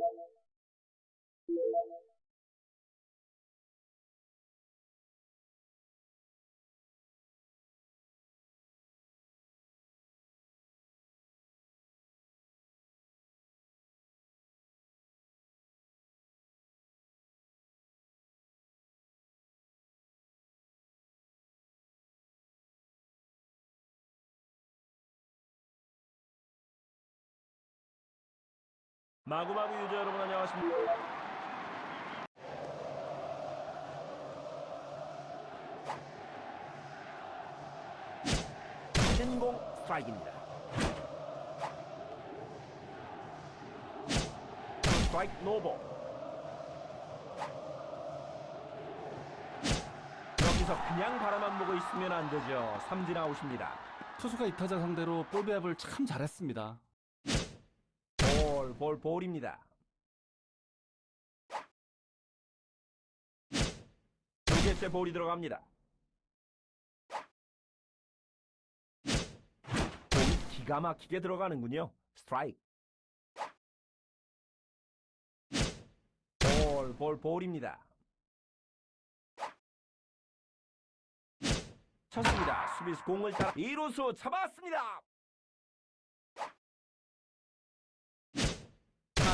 Thank you. 마구마구 유저 여러분 안녕하십니까? 진공 스트라이크입니다. 스트라이크 노볼. 여기서 그냥 바라만 보고 있으면 안 되죠. 삼진 아웃입니다. 투수가 이타자 상대로 볼 배합을 참 잘했습니다. 볼, 볼, 볼입니다. 두 개째 볼이 들어갑니다. 볼이 기가 막히게 들어가는군요. 스트라이크. 볼, 볼, 볼입니다. 쳤습니다. 수비수 공을 따라 2루수 잡았습니다.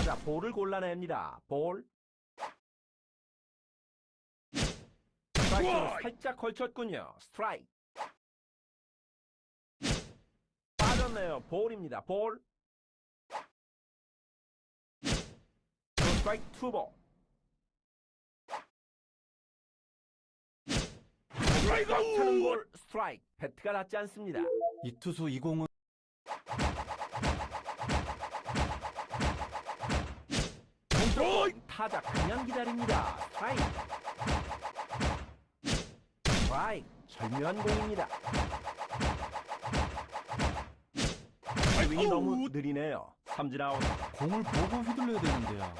타자 볼을 골라냅니다. 볼. 스트라이크로 살짝 걸쳤군요. 스트라이크. 빠졌네요. 볼입니다. 볼. 스트라이크 투볼. 스트라이크 차는 볼 스트라이크. 배트가 닿지 않습니다. 이 투수 이공은 타자 그냥 기다립니다. 스트라이크. 스트라이크. 절묘한 공입니다. 스윙이 너무 느리네요. 삼진 아웃. 공을 보고 휘둘러야 되는데요.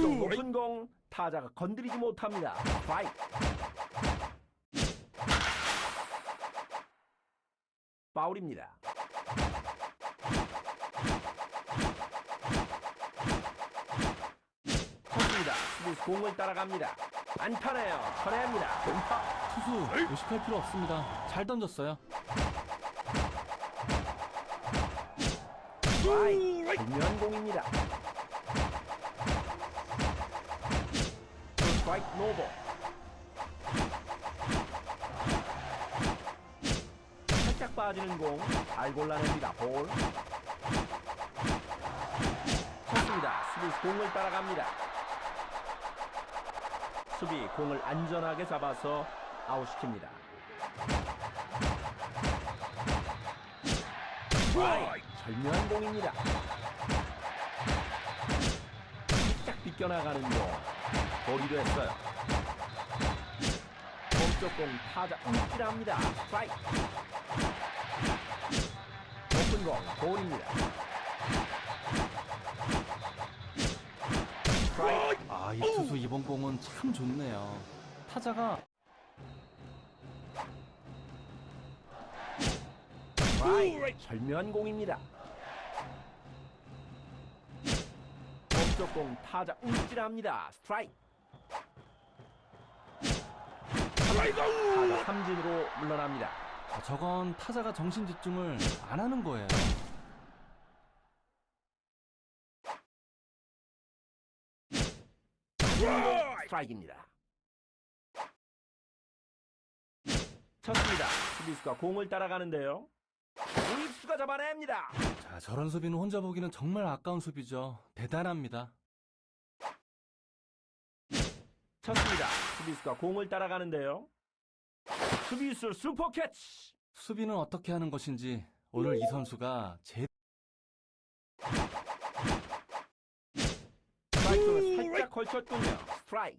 좀 높은 공 타자가 건드리지 못합니다. 스트라이크. 파울입니다. 쳤습니다. 수비수 공을 따라갑니다. 안타네요. 쳐냅니다. 공타. 투수 의식할 필요 없습니다. 잘 던졌어요. 스트라이크. 중요한 공입니다. 스트라이크 노볼. 살짝 빠지는 공 잘 골라냅니다. 볼. 쳤습니다. 수비 공을 따라갑니다. 수비 공을 안전하게 잡아서 아웃시킵니다. 스트라이크. 절묘한 공입니다. 살짝 비껴나가는 공. 볼이 됐어요. 공쪽 공 타자 움찔합니다. 스트라이크. 높은 공 볼입니다. 아, 이 투수 이번 공은 참 좋네요. 타자가 스트라이크. 절묘한 공입니다. 공쪽 공 타자 움찔합니다. 스트라이크. 타자 삼진으로 물러납니다. 아, 저건 타자가 정신 집중을 안 하는 거예요. 스트라이크입니다. 쳤습니다. 수비수가 공을 따라가는데요. 우익수가 잡아냅니다. 자, 저런 수비는 혼자 보기는 정말 아까운 수비죠. 대단합니다. 쳤습니다. 수비수가 공을 따라가는데요. 수비수 슈퍼 캐치. 수비는 어떻게 하는 것인지 오늘 이 선수가 제 스트라이크를 살짝 걸쳤군요. 스트라이크.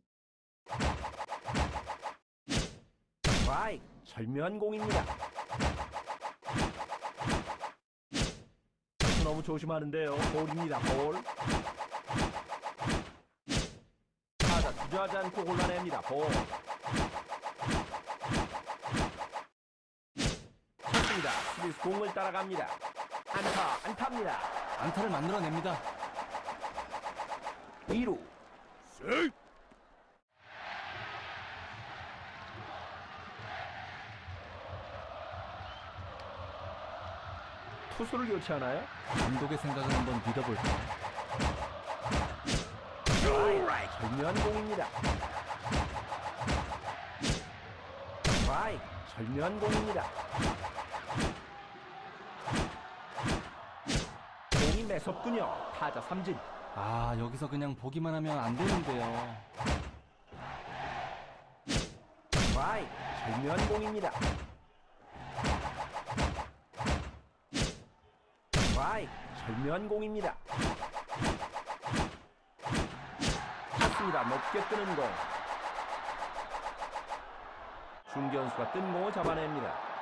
스트라이크. 절묘한 공입니다. 너무 조심하는데요. 볼입니다. 볼. 타자 주저하지 않고 골라냅니다. 볼. 쳤습니다. 수비수 공을 따라갑니다. 안타, 안타입니다. 안타를 만들어냅니다. 2루 투수를 교체하나요? 감독의 생각을 한번 믿어볼까요? 절묘한 공입니다. 스트라이크 절묘한 공입니다. 공이 매섭군요. 타자 삼진. 아, 여기서 그냥 보기만 하면 안 되는데요. 스트라이크 절묘한 공입니다. 스트라이크 절묘한 공입니다. 쳤습니다. 높게 뜨는 공. 중견수가 뜬 공을 잡아냅니다.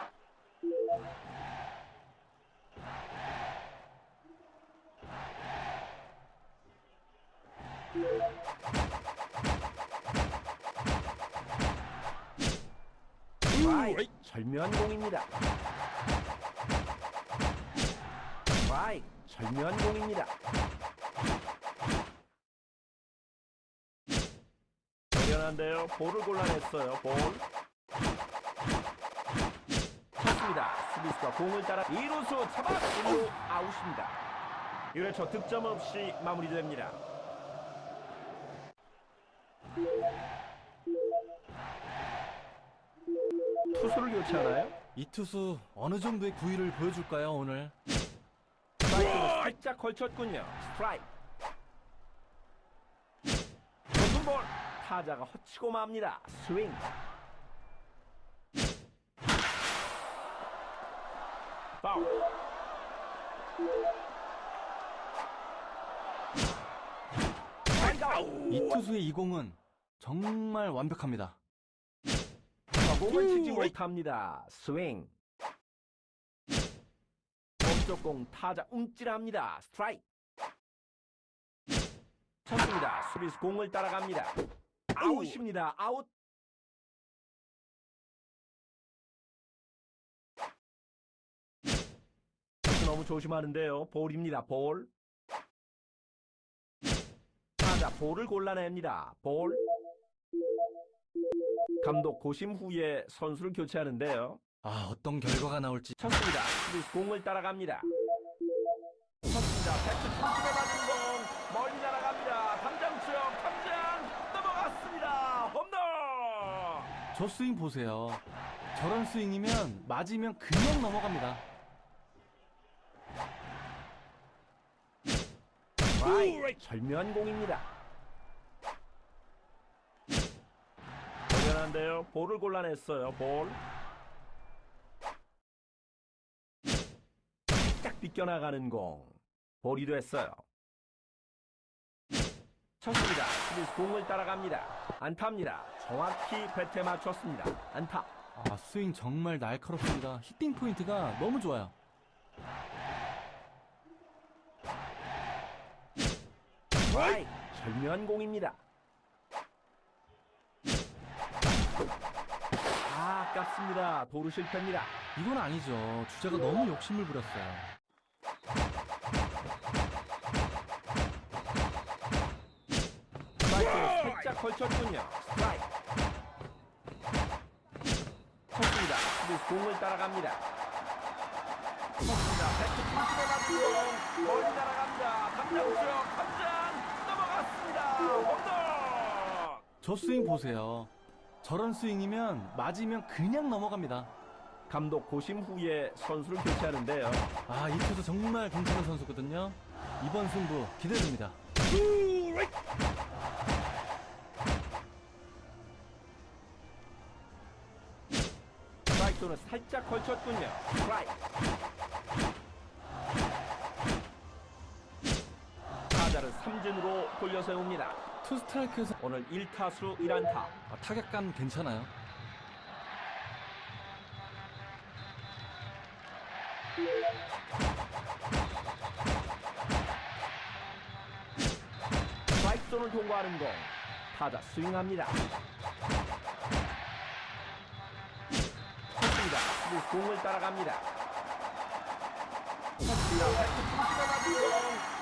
스트라이크 절묘한 공입니다. 스트라이크 절묘한 공입니다. 노련한데요. 볼을 골라냈어요. 볼. 쳤습니다. 수비수가 공을 따라 2루수 잡아 1루 아웃입니다. 1회초 득점 없이 마무리됩니다. 투수를 교체하나요? 이 투수 어느 정도의 구위를 보여줄까요, 오늘? 살짝 걸쳤군요. 스트라이크. 볼 타자가 허치고 맙니다. 스윙. 파울. 이 투수의 이 공은 정말 완벽합니다. 공을 치지 못합니다. 스윙. 몸쪽 공 타자 움찔합니다. 스트라이크. 쳤습니다. 수비수 공을 따라갑니다. 아웃입니다. 아웃. 너무 조심하는데요. 볼입니다. 볼. 타자 볼을 골라냅니다. 볼. 감독 고심 후에 선수를 교체하는데요. 아, 어떤 결과가 나올지. 쳤습니다. 수비수 공을 따라갑니다. 쳤습니다. 배트 쳤음에 맞은 공 멀리 날아갑니다. 담장 쪽 담장 넘어갔습니다. 홈런. 저 스윙 보세요. 저런 스윙이면 맞으면 그냥 넘어갑니다. 와이 절묘한 공입니다. 대단한데요. 볼을 골라냈어요. 볼. 살짝 비껴나가는 공. 볼이 됐어요. 쳤습니다. 수비수 공을 따라갑니다. 안타입니다. 정확히 배트에 맞췄습니다. 안타. 아, 스윙 정말 날카롭습니다. 히팅 포인트가 너무 좋아요. 와이 절묘한 공입니다. 아, 아깝습니다. 도루 실패입니다. 이건 아니죠. 주자가 너무 욕심을 부렸어요. 스트라이크를 살짝 걸쳤군요. 스트라이크. 쳤습니다. 수비수 공을 따라갑니다. 쳤습니다. 백트 투수에 맞고 멀리 날아갑니다. 담장 쪽 담장 넘어갔습니다. 홈런. 저 스윙 보세요. 저런 스윙이면 맞으면 그냥 넘어갑니다. 감독 고심 후에 선수를 교체하는데요. 아, 이 투수 정말 괜찮은 선수거든요. 이번 승부 기대됩니다. 스트라이크는 살짝 걸쳤군요. 스트라이크. 타자를 삼진으로 돌려 세웁니다. 투 스트라이크에서 오늘 1타수 1안타. 아, 타격감 괜찮아요. 스트라이크 존을 통과하는 공. 타자 스윙합니다. 쳤습니다. 수비 공을 따라갑니다. 쳤습니다.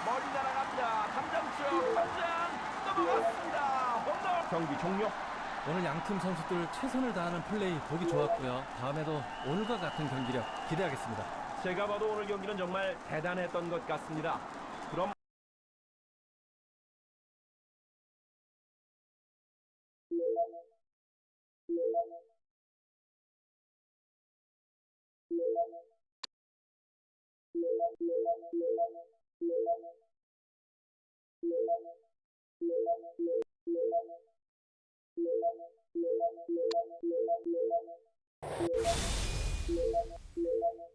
머리 날아갑니다. 담장 쪽 담장 넘어갔습니다. 홈런 경기 종료. 오늘 양팀 선수들 최선을 다하는 플레이 보기 좋았고요. 다음에도 오늘과 같은 경기력 기대하겠습니다. 제가 봐도 오늘 경기는 정말 대단했던 것 같습니다. Thank you.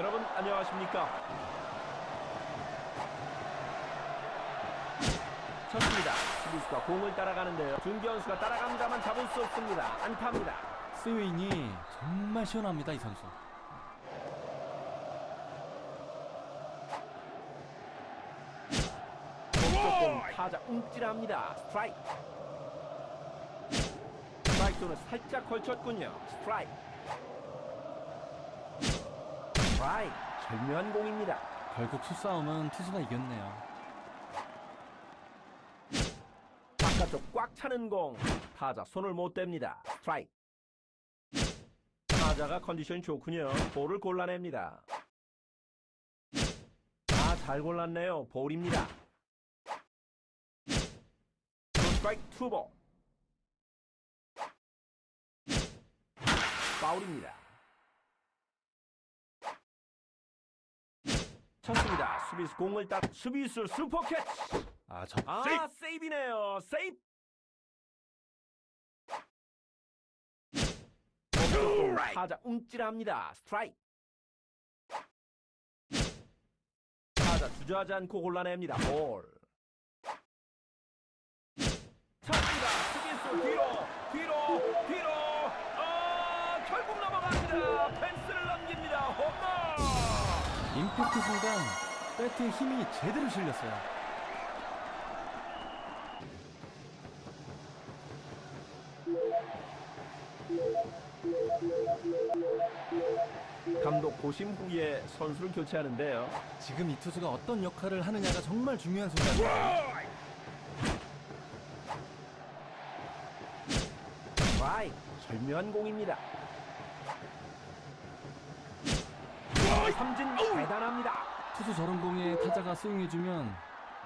여러분 안녕하십니까? 쳤습니다. 수비수가 공을 따라가는데요. 중견수가 따라갑니다만 잡을 수 없습니다. 안타입니다. 스윙이 정말 시원합니다, 이 선수. 타자 움찔합니다. 스트라이크. 스트라이크 존을 살짝 걸쳤군요. 스트라이크. 스트라이크. 절묘한 공입니다. 결국 수싸움은 투수가 이겼네요. 바깥쪽 꽉 차는 공. 타자 손을 못 댑니다. 스트라이크. 타자가 컨디션이 좋군요. 볼을 골라냅니다. 아, 잘 골랐네요. 볼입니다. 스트라이크 투볼. 파울입니다. 쳤습니다. 수비수 공을 따 수비수 슈퍼 캐치. 아, 저 아, 세이브네요. 세이브. 타자 움찔합니다. 스트라이크. 타자 주저하지 않고 골라냅니다. 볼. 임팩트 순간 배트에 힘이 제대로 실렸어요. 감독 고심 후에 선수를 교체하는데요. 지금 이 투수가 어떤 역할을 하느냐가 정말 중요한 순간이에요. 와이 절묘한 공입니다. 삼진 대단합니다. 투수 저런 공에 타자가 스윙해주면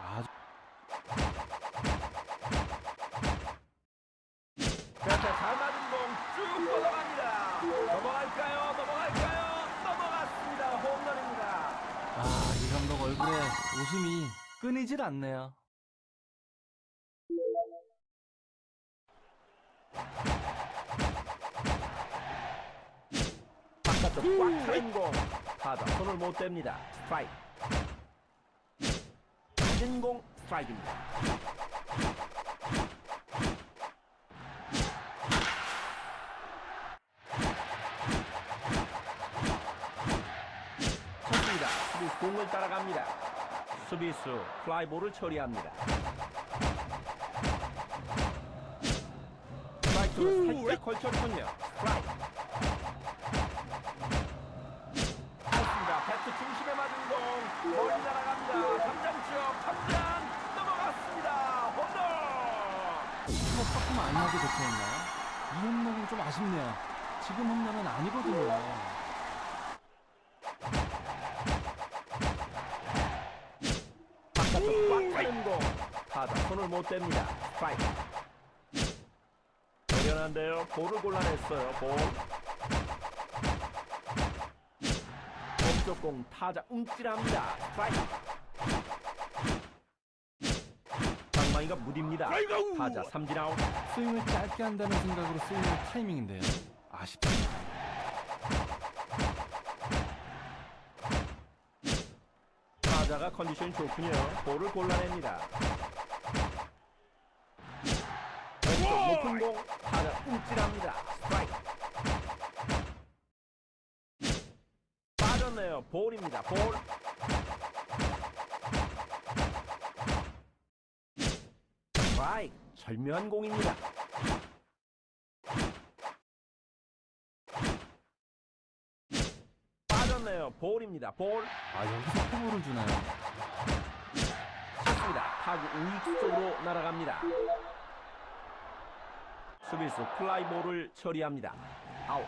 아주 배트 잘 맞은 공쭉 넘어갑니다. 넘어갈까요? 넘어갈까요? 넘어갔습니다. 홈런입니다. 아, 이 감독 얼굴에 웃음이 끊이질 않네요. 바깥쪽 꽉 차인 공 타자 손을 못 댑니다. 스트라이크. 낮은 공 스트라이크입니다. 쳤습니다. 수비수 공을 따라갑니다. 수비수 플라이볼을 처리합니다. 스트라이크를 살짝 걸쳤군요. 안하게 대처했나요? 이 홈런은 좀 아쉽네요. 지금 홈런은 아니거든요. 공 타자 손을 못 댑니다. 스트라이크. 노련한데요. 볼을 골라냈어요. 볼. 몸쪽 공 타자 움찔합니다. 스트라이크. 방망이가 무딥니다. 타자 삼진 아웃. 스윙을 짧게 한다는 생각으로 스윙의 타이밍인데요. 아쉽습니다. 타자가 컨디션이 좋군요. 볼을 골라냅니다. 높은 공 타자 움찔합니다. 스트라이크. 빠졌네요. 볼입니다. 볼. 스트라이크. 절묘한 공입니다. 빠졌네요. 볼입니다. 볼. 아 여기서 포볼을 주나요? 쳤습니다. 타구 우익수 쪽으로 날아갑니다. 수비수 플라이볼을 처리합니다. 아웃.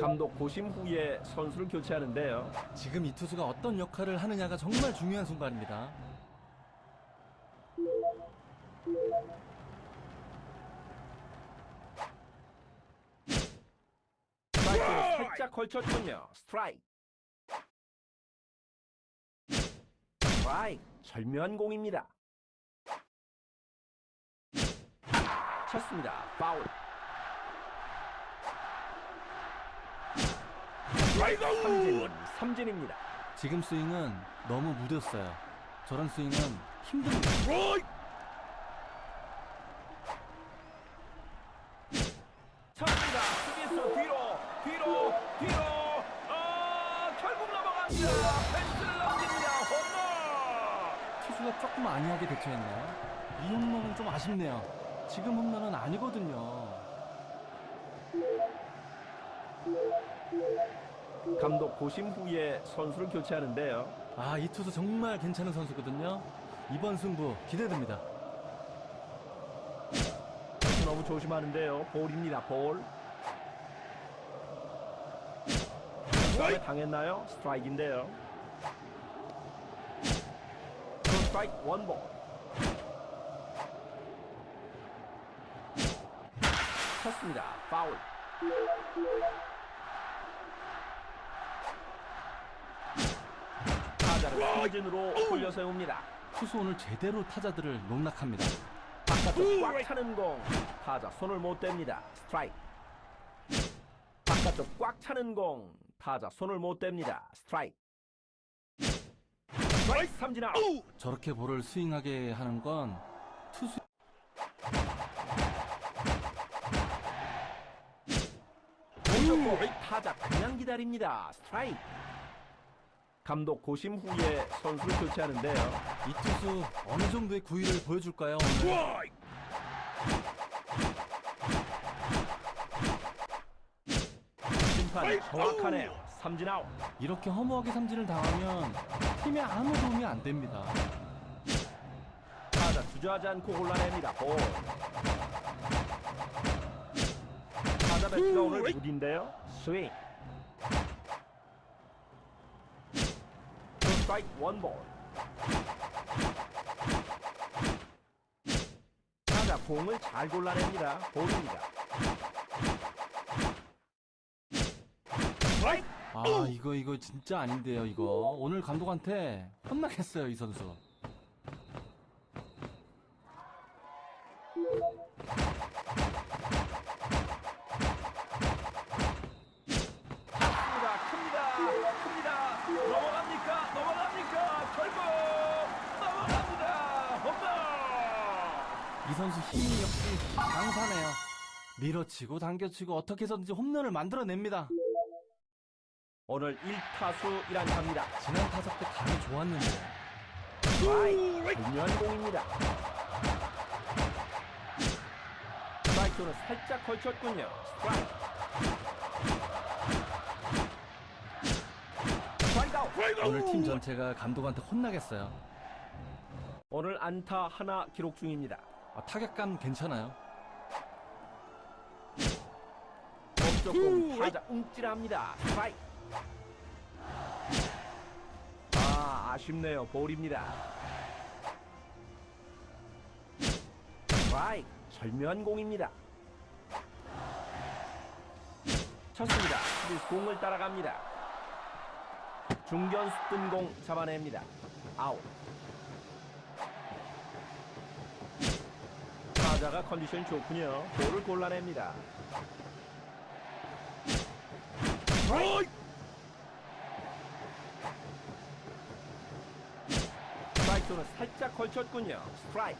감독 고심 후에 선수를 교체하는데요. 지금 이 투수가 어떤 역할을 하느냐가 정말 중요한 순간입니다. 스트라이크를 살짝 걸쳤군요. 스트라이크. 스트라이크. 절묘한 공입니다. 쳤습니다. 파울. 삼진, 삼진입니다. 지금 스윙은 너무 무뎠어요. 저런 스윙은 힘듭니다. 쳤습니다. 수비수 뒤로, 뒤로, 뒤로. 아, 결국 넘어갑니다. 펜스를 넘깁니다. 홈런. 투수가 조금 안이하게 대처했네요. 이 홈런은 좀 아쉽네요. 지금 홈런은 아니거든요. 감독 고심 후에 선수를 교체하는데요. 아, 이 투수 정말 괜찮은 선수거든요. 이번 승부 기대됩니다. 너무 조심하는데요. 볼입니다. 볼. 공에 당했나요? 스트라이크인데요. 투 스트라이크 원볼. 쳤습니다. 파울. 삼진으로 돌려 세웁니다. 투수 오늘 제대로 타자들을 농락합니다. 바깥쪽 꽉 차는 공. 타자 손을 못 댑니다. 스트라이크. 바깥쪽 꽉 차는 공. 타자 손을 못 댑니다. 스트라이크. 스트라이크 삼진 아웃 저렇게 볼을 스윙하게 하는 건 투수 타자 그냥 기다립니다. 스트라이크 감독 고심 후에 선수를 교체하는데요 이 투수 어느 정도의 구위를 보여줄까요? 오늘? 심판 정확하네요 삼진 아웃 이렇게 허무하게 삼진을 당하면 팀에 아무 도움이 안 됩니다. 타자 주저하지 않고 골라냅니다. 볼. 타자 배치가 오늘 무딘데요. 스윙. 투 스트라이크 원볼. 타자 공을 잘 골라냅니다. 볼입니다. 스트라이크. 아 이거 이거 진짜 아닌데요 이거 오늘 감독한테 혼나겠어요 이 선수. 치고 당겨치고 어떻게 해서든지 홈런을 만들어냅니다. 오늘 1타수 1안타입니다. 지난 타석 때 감이 좋았는데 스트라이크 중요한 공입니다. 스트라이크는 살짝 걸쳤군요. 스트라이크. 스트라이크 아웃. 오늘 팀 전체가 감독한테 혼나겠어요. 오늘 안타 하나 기록 중입니다. 아, 타격감 괜찮아요. 공 타자 움찔합니다. 스트라이크. 아 아쉽네요. 볼입니다. 스트라이크 절묘한 공입니다. 쳤습니다. 공을 따라갑니다. 중견수 뜬공 잡아냅니다. 아웃. 타자가 컨디션 좋군요. 볼을 골라냅니다. 스트라이크는 살짝 걸쳤군요. 스트라이크.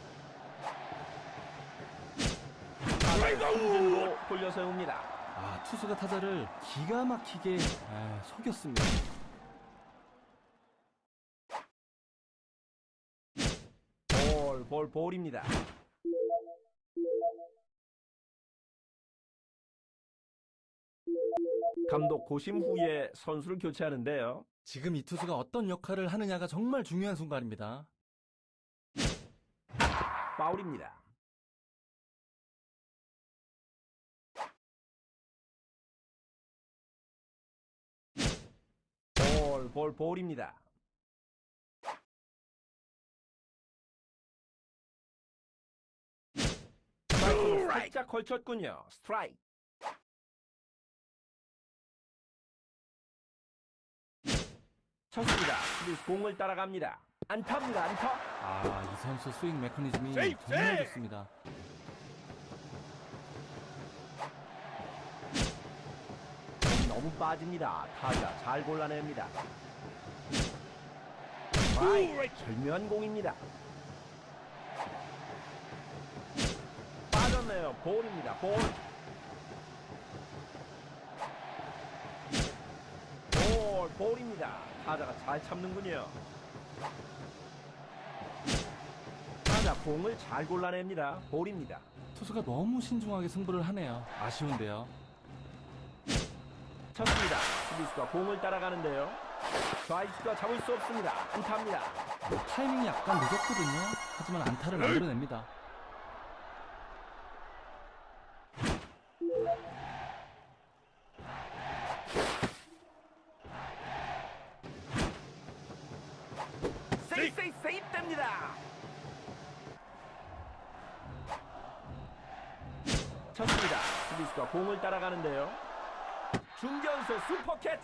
승진으로 돌려 세웁니다. 아, 투수가 타자를 기가 막히게 아, 속였습니다. 볼, 볼, 볼입니다. 감독 고심 후에 선수를 교체하는데요. 지금 이 투수가 어떤 역할을 하느냐가 정말 중요한 순간입니다. 파울입니다. 볼, 볼, 볼입니다. 살짝 걸쳤군요. 스트라이크. 쳤습니다. 수비수 공을 따라갑니다. 안타입니다. 안타. 아, 이 선수 스윙 메커니즘이 세이프, 정말 세이프! 좋습니다. 너무 빠집니다. 타자 잘 골라냅니다. 스트라이크. 절묘한 공입니다. 빠졌네요. 볼입니다. 볼. 볼, 볼입니다. 타자가 잘 참는군요. 타자 공을 잘 골라냅니다. 볼입니다. 투수가 너무 신중하게 승부를 하네요. 아쉬운데요. 쳤습니다. 수비수가 공을 따라가는데요. 좌익수가 잡을 수 없습니다. 안타입니다. 타이밍이 약간 늦었거든요. 하지만 안타를 만들어냅니다. 중견수 슈퍼 캐치.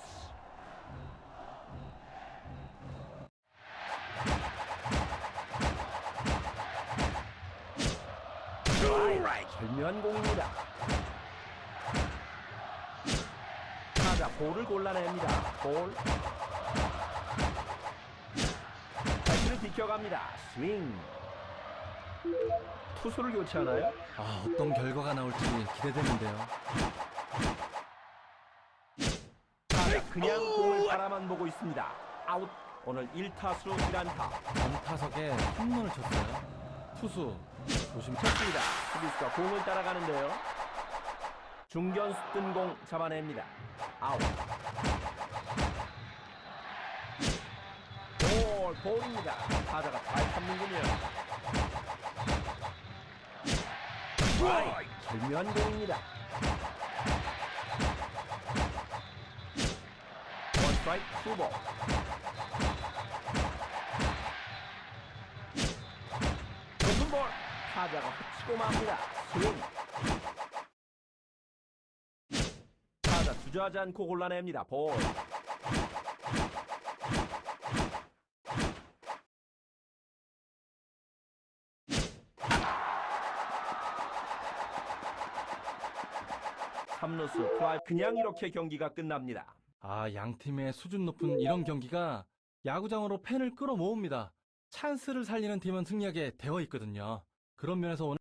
스트라이크. 절묘한 공입니다. 타자 볼을 골라냅니다. 볼. 자신을 비켜갑니다. 스윙. 투수를 교체하나요? 아, 어떤 결과가 나올지 기대되는데요. 타자 그냥 공을 바라만 보고 있습니다. 아웃. 오늘 1타수 1안타. 전타석에 홈런을 쳤어요. 투수 조심. 쳤습니다. 수비수가 공을 따라가는데요. 중견수 뜬 공 잡아냅니다. 아웃. 볼, 볼입니다. 타자가 잘 참는군요. 스트라이크. 절묘한 공입니다. 스트라이크 투볼. 높은 볼. 타자가 허치고 맙니다. 스윙. 타자 주저하지 않고 골라냅니다. 볼. 삼루수 플라이 그냥 이렇게 경기가 끝납니다. 아, 양 팀의 수준 높은 이런 경기가 야구장으로 팬을 끌어모읍니다. 찬스를 살리는 팀은 승리하게 되어 있거든요. 그런 면에서 오늘